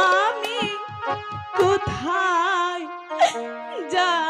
আমি কোথায় যাই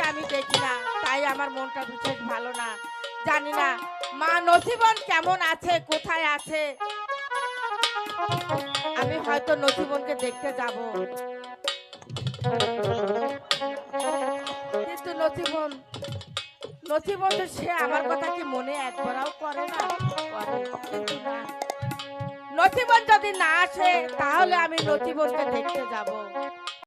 নসিবনকে আমি দেখি না তাই আমার মনটা বিশেষ ভালো না। জানি না মা নসিবন কেমন আছে কোথায় আছে? আমি হয়তো নসিবনকে দেখতে যাব। কিন্তু নসিবন তো সে আমার কথা কি মনে একবারও করে না? করে, কিন্তু না। নসিবন যদি না আসে তাহলে আমি নসিবনকে দেখতে যাব।